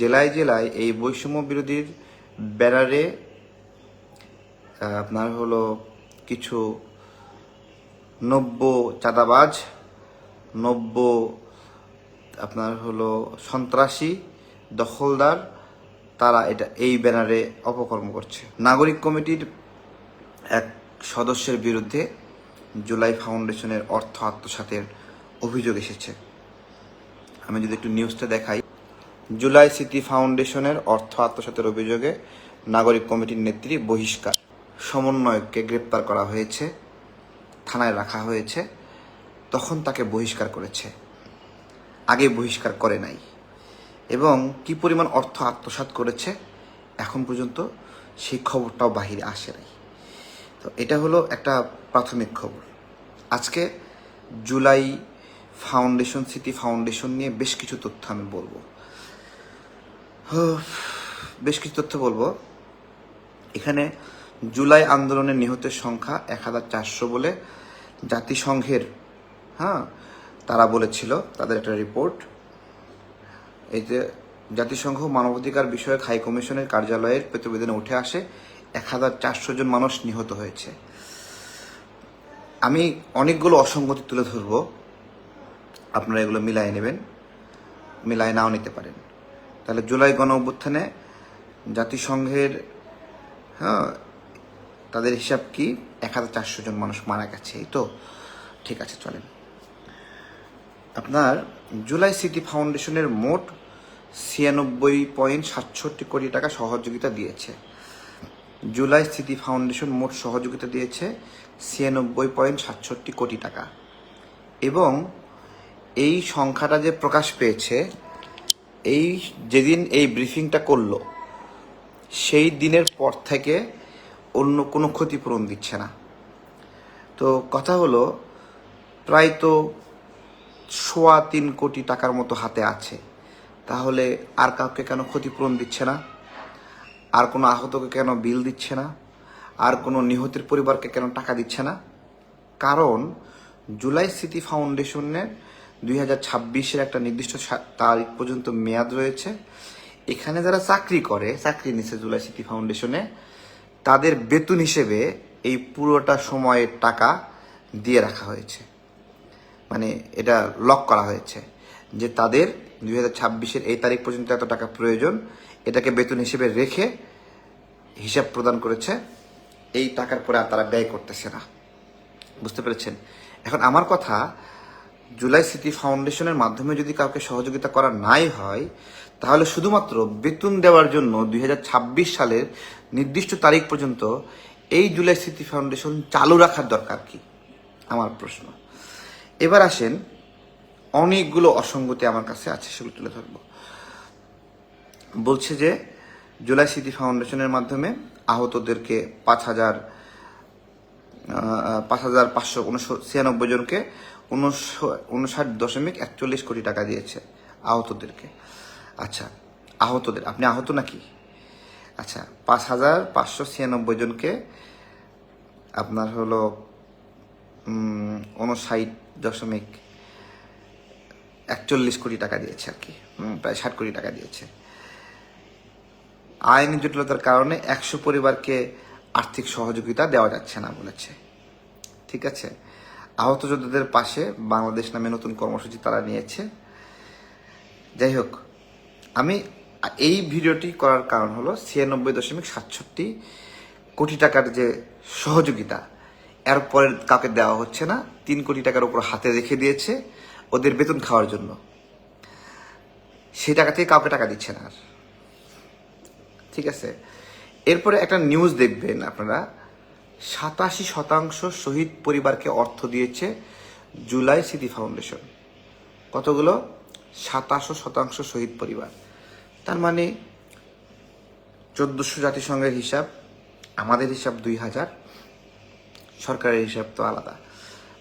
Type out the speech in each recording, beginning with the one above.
জেলায় জেলায় এই বৈষম্য বিরোধীর ব্যানারে আপনার হলো কিছু নব্য চাঁদাবাজ, নব্য আপনার হলো সন্ত্রাসী, দখলদার, তারা এটা এই ব্যানারে অপকর্ম করছে। নাগরিক কমিটির এক সদস্যের বিরুদ্ধে জুলাই ফাউন্ডেশনের অর্থ আত্মসাতের অভিযোগ এসেছে। আমি যদি একটু নিউজটা দেখাই। জুলাই স্মৃতি ফাউন্ডেশনের অর্থ আত্মসাতের অভিযোগে নাগরিক কমিটির নেত্রী বহিষ্কার। সমন্বয়ককে গ্রেপ্তার করা হয়েছে, থানায় রাখা হয়েছে, তখন তাকে বহিষ্কার করেছে। আগে বহিষ্কার করে নাই। এবং কি পরিমাণ অর্থ আত্মসাৎ করেছে, এখন পর্যন্ত সেই খবরটাও বাহিরে আসে নাই। তো এটা হলো একটা প্রাথমিক খবর। আজকে জুলাই ফাউন্ডেশন, সিটি ফাউন্ডেশন নিয়ে বেশ কিছু তথ্য আমি বলব। বেশ কিছু তথ্য বলব। এখানে জুলাই আন্দোলনের নিহতের সংখ্যা এক হাজার চারশো বলে জাতিসংঘের হ্যাঁ তারা বলেছিল, তাদের একটা রিপোর্ট। এই যে জাতিসংঘ মানবাধিকার বিষয়ক হাই কমিশনের কার্যালয়ের প্রতিবেদনে উঠে আসে, এক হাজার চারশো জন মানুষ নিহত হয়েছে। আমি অনেকগুলো অসঙ্গতি তুলে ধরবো। আপনারা এগুলো মিলায় নেবেন, মিলায় নাও নিতে পারেন। তাহলে জুলাই গণ অভ্যুত্থানে জাতিসংঘের হ্যাঁ তাদের হিসাব কি? এক হাজার চারশো জন মানুষ মারা গেছে, এই তো? ঠিক আছে, চলেন। আপনার জুলাই সিটি ফাউন্ডেশনের মোট ছিয়ানব্বই পয়েন্ট সাতষট্টি কোটি টাকা সহযোগিতা দিয়েছে। জুলাই স্মৃতি ফাউন্ডেশন মোট সহযোগিতা দিয়েছে ছিয়ানব্বই পয়েন্ট সাতষট্টি কোটি টাকা। এবং এই সংখ্যাটা যে প্রকাশ পেয়েছে এই যেদিন এই ব্রিফিংটা করল, সেই দিনের পর থেকে অন্য কোনো ক্ষতিপূরণ দিচ্ছে না। তো কথা হলো, প্রায় তো সোয়া তিন কোটি টাকার মতো হাতে আছে। তাহলে আর কাউকে কেন ক্ষতিপূরণ দিচ্ছে না? আর কোনো আহতকে কেন বিল দিচ্ছে না? আর কোনো নিহতের পরিবারকে কেন টাকা দিচ্ছে না? কারণ জুলাই স্মৃতি ফাউন্ডেশনের দুই হাজার একটা নির্দিষ্ট তারিখ পর্যন্ত মেয়াদ রয়েছে। এখানে যারা চাকরি করে, চাকরি নিচ্ছে জুলাই স্মৃতি ফাউন্ডেশনে, তাদের বেতন হিসেবে এই পুরোটা সময়ের টাকা দিয়ে রাখা হয়েছে। মানে এটা লক করা হয়েছে যে তাদের দুই হাজার ছাব্বিশের এই তারিখ পর্যন্ত এত টাকা প্রয়োজন, এটাকে বেতন হিসেবে রেখে হিসাব প্রদান করেছে। এই টাকার পরে আর তারা ব্যয় করতেছে না। বুঝতে পেরেছেন? এখন আমার কথা জুলাই স্মৃতি ফাউন্ডেশনের মাধ্যমে যদি কাউকে সহযোগিতা করা নাই হয়, তাহলে শুধুমাত্র বেতন দেওয়ার জন্য দুই হাজার ছাব্বিশ সালের নির্দিষ্ট তারিখ পর্যন্ত এই জুলাই স্মৃতি ফাউন্ডেশন চালু রাখার দরকার কি? আমার প্রশ্ন। এবার আসেন, অনেকগুলো অসঙ্গতি আমার কাছে আছে সেগুলো তুলে ধরবো। বলছে যে, জুলাই স্মৃতি ফাউন্ডেশনের মাধ্যমে আহতদেরকে পাঁচ হাজার পাঁচ হাজার পাঁচশো ছিয়ানব্বই জনকে উনষাট দশমিক একচল্লিশ কোটি টাকা দিয়েছে আহতদেরকে। আচ্ছা আহতদের, আপনি আহত নাকি? আচ্ছা পাঁচ হাজার পাঁচশো ছিয়ানব্বই জনকে আপনার হলো উনষাট দশমিক একচল্লিশ কোটি টাকা দিয়েছে আর কি। প্রায় ষাট কোটি টাকা দিয়েছে। আইনি জটিলতার কারণে একশো পরিবারকে আর্থিক সহযোগিতা দেওয়া যাচ্ছে না বলেছে। ঠিক আছে? আহত যোদ্ধাদের পাশে বাংলাদেশ নামে নতুন কর্মসূচি তারা নিয়েছে। যাই হোক, আমি এই ভিডিওটি করার কারণ হলো ছিয়ানব্বই দশমিক সাতষট্টি কোটি টাকার যে সহযোগিতা এরপরে কাউকে দেওয়া হচ্ছে না, তিন কোটি টাকার উপর হাতে রেখে দিয়েছে ওদের বেতন খাওয়ার জন্য। সেই টাকা থেকে কাউকে টাকা দিচ্ছে না আর। ঠিক আছে? এরপরে একটা নিউজ দেখবেন আপনারা। সাতাশি শতাংশ শহীদ পরিবারকে অর্থ দিয়েছে জুলাই স্মৃতি ফাউন্ডেশন। কতগুলো? সাতাশো শতাংশ শহীদ পরিবার। তার মানে চোদ্দশো জাতিসংঘের হিসাব, আমাদের হিসাব দুই হাজার, সরকারের হিসাব তো আলাদা।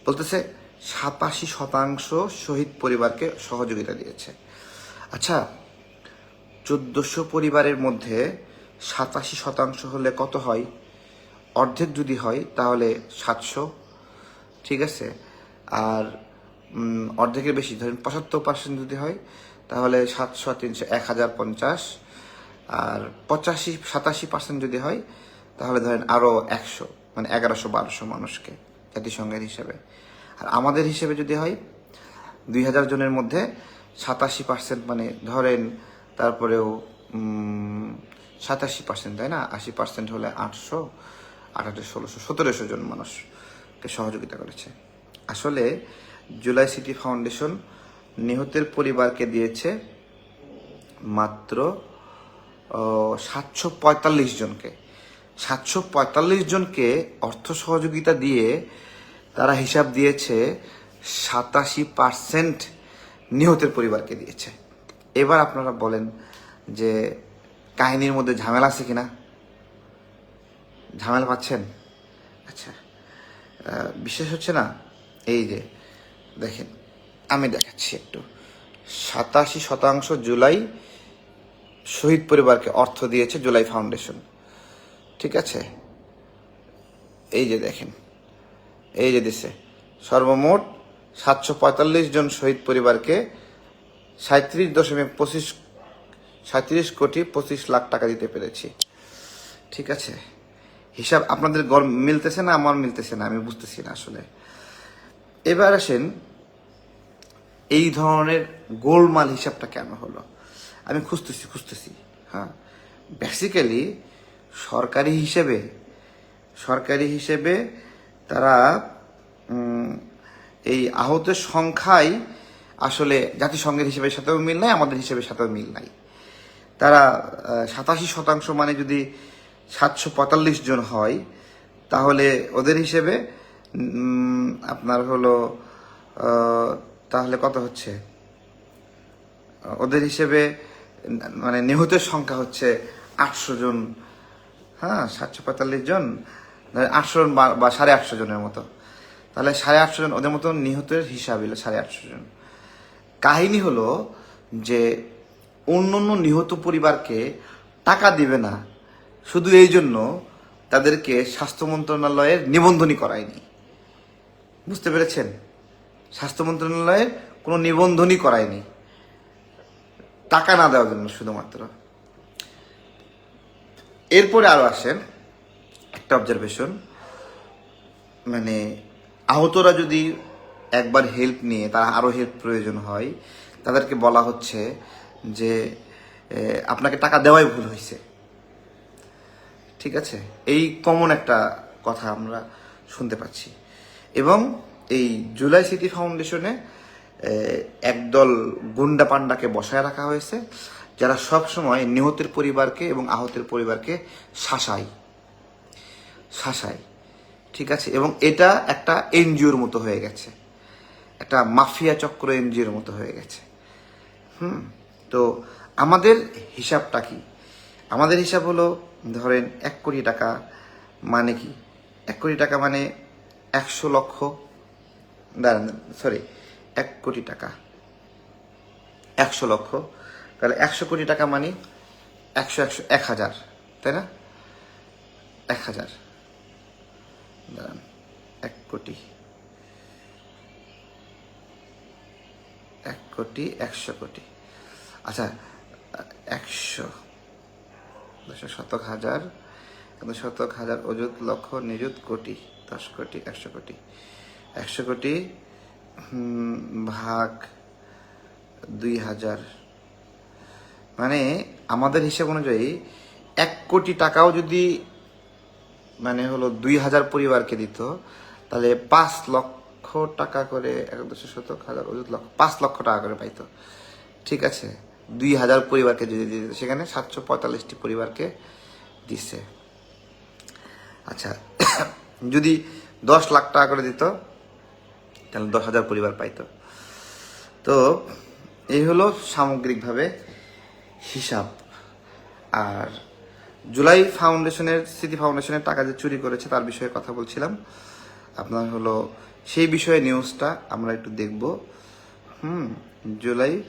বলতেছে সাতাশি শতাংশ শহীদ পরিবারকে সহযোগিতা দিয়েছে। আচ্ছা চোদ্দশো পরিবারের মধ্যে সাতাশি শতাংশ হলে কত হয়? অর্ধেক যদি হয়, তাহলে সাতশো। ঠিক আছে? আর অর্ধেকের বেশি, ধরেন পঁচাত্তর পার্সেন্ট যদি হয়, তাহলে সাতশো, তিনশো, এক হাজার পঞ্চাশ। আর পঁচাশি, সাতাশি পার্সেন্ট যদি হয়, তাহলে ধরেন আরও একশো মানে এগারোশো, বারোশো মানুষকে জাতিসংঘের হিসেবে। আর আমাদের হিসেবে যদি হয়, দুই হাজার জনের মধ্যে সাতাশি পার্সেন্ট মানে ধরেন তারপরেও সাতাশি পার্সেন্ট তাই না? আশি পার্সেন্ট হলে আটশো। আঠারো ষোলোশো, সতেরোশো জন মানুষকে সহযোগিতা করেছে। আসলে জুলাই সিটি ফাউন্ডেশন নিহতের পরিবারকে দিয়েছে মাত্র সাতশো পঁয়তাল্লিশ জনকে। সাতশো পঁয়তাল্লিশ জনকে অর্থ সহযোগিতা দিয়ে তারা হিসাব দিয়েছে সাতাশি পার্সেন্ট নিহতের পরিবারকে দিয়েছে। এবার আপনারা বলেন যে কাহিনীর মধ্যে ঝামেলা আছে কিনা? ঝামেলা পাচ্ছেন? আচ্ছা বিশেষ হচ্ছে না, এই যে, দেখেন, আমি দেখাচ্ছি একটু। সাতাশি শতাংশ জুলাই শহীদ পরিবারকে অর্থ দিয়েছে জুলাই ফাউন্ডেশন। ঠিক আছে? এই যে দেখেন, এই যে দিছে, সর্বমোট সাতশো পঁয়তাল্লিশ জন শহীদ পরিবারকে সাঁত্রিশ দশমিক পঁচিশ সাঁত্রিশ কোটি পঁচিশ লাখ টাকা দিতে পেরেছি। ঠিক আছে? হিসাব আপনাদের গড় মিলতেছে না, আমার মিলতেছে না, আমি বুঝতেছি না আসলে। এবার আসেন, এই ধরনের গোলমাল হিসাবটা কেন হলো? আমি খুঁজতেছি খুঁজতেছি হ্যাঁ। বেসিক্যালি সরকারি হিসেবে সরকারি হিসেবে তারা এই আহতের সংখ্যায় আসলে জাতিসংঘের হিসেবের সাথেও মিল নাই, আমাদের হিসেবের সাথেও মিল নাই। তারা সাতাশি শতাংশ মানে যদি সাতশো পঁয়তাল্লিশ জন হয়, তাহলে ওদের হিসেবে আপনার হলো তাহলে কত হচ্ছে? ওদের হিসেবে মানে নিহতের সংখ্যা হচ্ছে আটশো জন হ্যাঁ সাতশো পঁয়তাল্লিশ জন আটশো জন বা- সাড়ে আটশো জনের মতো। তাহলে সাড়ে আটশো জন, ওদের মতো নিহতের হিসাব হলো সাড়ে আটশো জন। কাহিনী হলো যে অন্য অন্য নিহত পরিবারকে টাকা দিবে না শুধু এই জন্য তাদেরকে স্বাস্থ্য মন্ত্রণালয়ের নিবন্ধনী করায়নি। বুঝতে পেরেছেন? স্বাস্থ্য মন্ত্রণালয়ের কোনো নিবন্ধনই করায়নি। টাকা না দেওয়ার জন্য শুধুমাত্র। এরপরে আরও আসেন একটা অবজারভেশন মানে আহতরা যদি একবার হেল্প নিয়ে, তারা আরও হেল্প প্রয়োজন হয়, তাদেরকে বলা হচ্ছে যে আপনাকে টাকা দেওয়াই ভুল হয়েছে। ঠিক আছে? এই কমন একটা কথা আমরা শুনতে পাচ্ছি। এবং এই জুলাই সিটি ফাউন্ডেশনে একদল গুন্ডা পান্ডাকে বসায় রাখা হয়েছে, যারা সব সময় নিহতের পরিবারকে এবং আহতের পরিবারকে শাসায়। শাসায়। ঠিক আছে? এবং এটা একটা এনজিওর মতো হয়ে গেছে। একটা মাফিয়া চক্র এনজিওর মতো হয়ে গেছে। হুম? তো আমাদের হিসাবটা কি? আমাদের হিসাব হলো ধরেন এক কোটি টাকা মানে কি? এক কোটি টাকা মানে একশো লক্ষ, দাঁড়ান সরি এক কোটি টাকা। একশো লক্ষ, তাহলে একশো কোটি টাকা মানে একশো একশো, এক হাজার, তাই না? এক হাজার। দাঁড়ান, এক কোটি। এক কোটি, একশো কোটি। আচ্ছা একশো দশ শতক হাজার শতক হাজার অযুত লক্ষ নিযুত কোটি, দশ কোটি, একশো কোটি। একশো কোটি ভাগ দুই হাজার। মানে আমাদের হিসাব অনুযায়ী এক কোটি টাকাও যদি মানে হলো দুই হাজার পরিবারকে দিত, তাহলে পাঁচ লক্ষ টাকা করে এক দশ শতক হাজার অযুত লক্ষ, পাঁচ লক্ষ টাকা করে পাইতো। ঠিক আছে? দুই হাজার পরিবারকে যদি দিত, সেখানে সাতশো পঁয়তাল্লিশটি পরিবারকে দিচ্ছে আচ্ছা যদি দশ লাখ টাকা করে দিত, তাহলে দশ হাজার পরিবার পাইতো। তো এই হলো সামগ্রিকভাবে হিসাব। আর জুলাই ফাউন্ডেশনের স্মৃতি ফাউন্ডেশনের টাকা যে চুরি করেছে, তার বিষয়ে কথা বলছিলাম। আপনার হলো সেই বিষয়ে নিউজটা আমরা একটু দেখব। হুম, জুলাই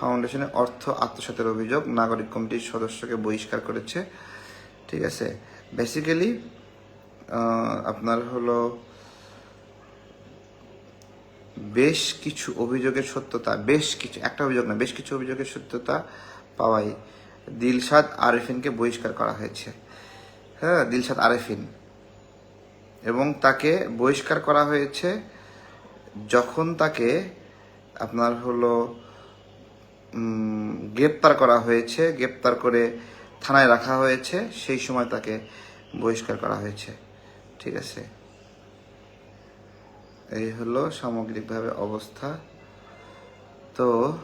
ফাউন্ডেশনের অর্থ আত্মসাতের অভিযোগ। নাগরিক কমিটির সদস্যকে বহিষ্কার করেছে। ঠিক আছে? বেসিক্যালি আপনার হলো বেশ কিছু অভিযোগের সত্যতা, বেশ কিছু, একটা অভিযোগ না, বেশ কিছু অভিযোগের সত্যতা পাওয়ায় দিলশাদ আরেফিনকে বহিষ্কার করা হয়েছে। হ্যাঁ দিলশাদ আরেফিন। এবং তাকে বহিষ্কার করা হয়েছে যখন তাকে আপনার হলো গ্রেপ্তার করা হয়েছে, গ্রেপ্তার করে থানায় রাখা হয়েছে, সেই সময় তাকে বহিষ্কার করা হয়েছে। ঠিক আছে? এই হলো সামগ্রিকভাবে অবস্থা। তো,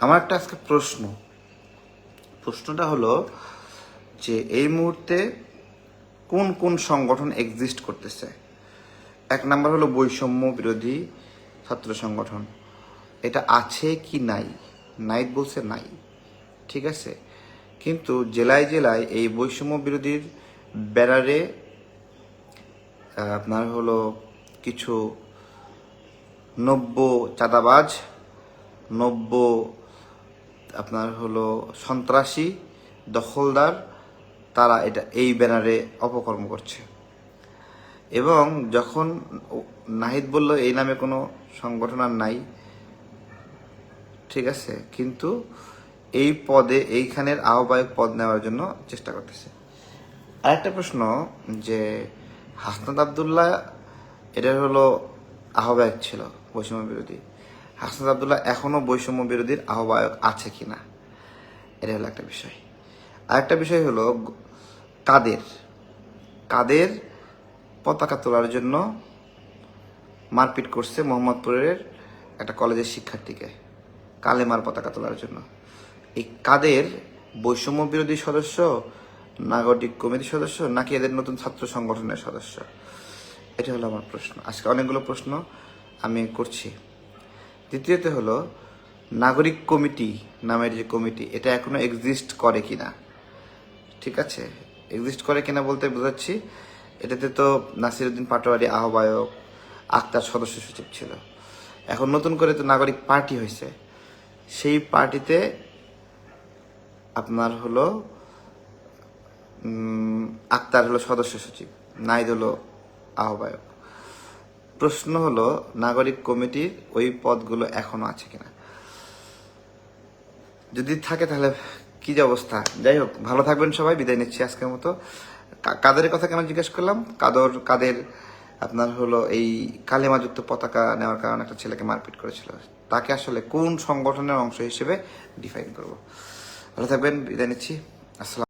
আমার একটা আজকে প্রশ্ন। প্রশ্নটা হলো যে, এই মুহূর্তে কোন কোন সংগঠন এক্সিস্ট করতেছে? এক নাম্বার হলো বৈষম্য বিরোধী ছাত্র সংগঠন। এটা আছে কি নাই? নাই বলছে নাই। ঠিক আছে? কিন্তু জেলায় জেলায় এই বৈষম্য বিরোধীর ব্যানারে আপনার হলো কিছু নব্য চাঁদাবাজ, নব্য আপনার হলো সন্ত্রাসী, দখলদার, তারা এটা এই ব্যানারে অপকর্ম করছে। এবং যখন নাহিদ বলল, এই নামে কোনো সংগঠন আর নাই ঠিক আছে, কিন্তু এই পদে, এইখানের আহ্বায়ক পদ নেওয়ার জন্য চেষ্টা করতেছে। আরেকটা প্রশ্ন যে, হাসনাত আবদুল্লাহ, এটা হলো আহ্বায়ক ছিল, বৈষম্য বিরোধী। হাসনাত আবদুল্লাহ এখনও বৈষম্য বিরোধীর আহ্বায়ক আছে কিনা? এটা হলো একটা বিষয়। আরেকটা বিষয় হলো কাদের? কাদের পতাকা তোলার জন্য মারপিট করছে মোহাম্মদপুরের একটা কলেজের শিক্ষার্থীকে? কালেমার পতাকা তোলার জন্য। এই কাদের বৈষম্য বিরোধী সদস্য, নাগরিক কমিটির সদস্য, নাকি এদের নতুন ছাত্র সংগঠনের সদস্য? এটা হলো আমার প্রশ্ন। আজকে অনেকগুলো প্রশ্ন আমি করছি। দ্বিতীয়ত হলো, নাগরিক কমিটি নামের যে কমিটি, এটা এখনও এক্সিস্ট করে কিনা? ঠিক আছে? এক্সিস্ট করে কিনা বলতে বোঝাচ্ছি, এটাতে তো নাসিরুদ্দিন পাটোয়ারি আহ্বায়ক, আক্তার সদস্য সচিব ছিল। এখন নতুন করে তো নাগরিক পার্টি হয়েছে। সেই পার্টিতে আপনার হলো আক্তার হলো সদস্য সচিব, নাইদ হলো আহ্বায়ক। প্রশ্ন হলো, নাগরিক কমিটির ওই পদগুলো এখনও আছে কিনা? যদি থাকে তাহলে কি যে অবস্থা? যাই হোক, ভালো থাকবেন সবাই, বিদায় নিচ্ছি আজকের মতো। কাদের কথা কেন জিজ্ঞেস করলাম? কাদর, কাদের, আপনার হলো এই কালেমাযুক্ত পতাকা নেওয়ার কারণে একটা ছেলেকে মারপিট করেছিল। তাকে আসলে কোন সংগঠনের অংশ হিসেবে ডিফাইন করব। ভালো থাকবেন বিদায় নিচ্ছি। আসসালাম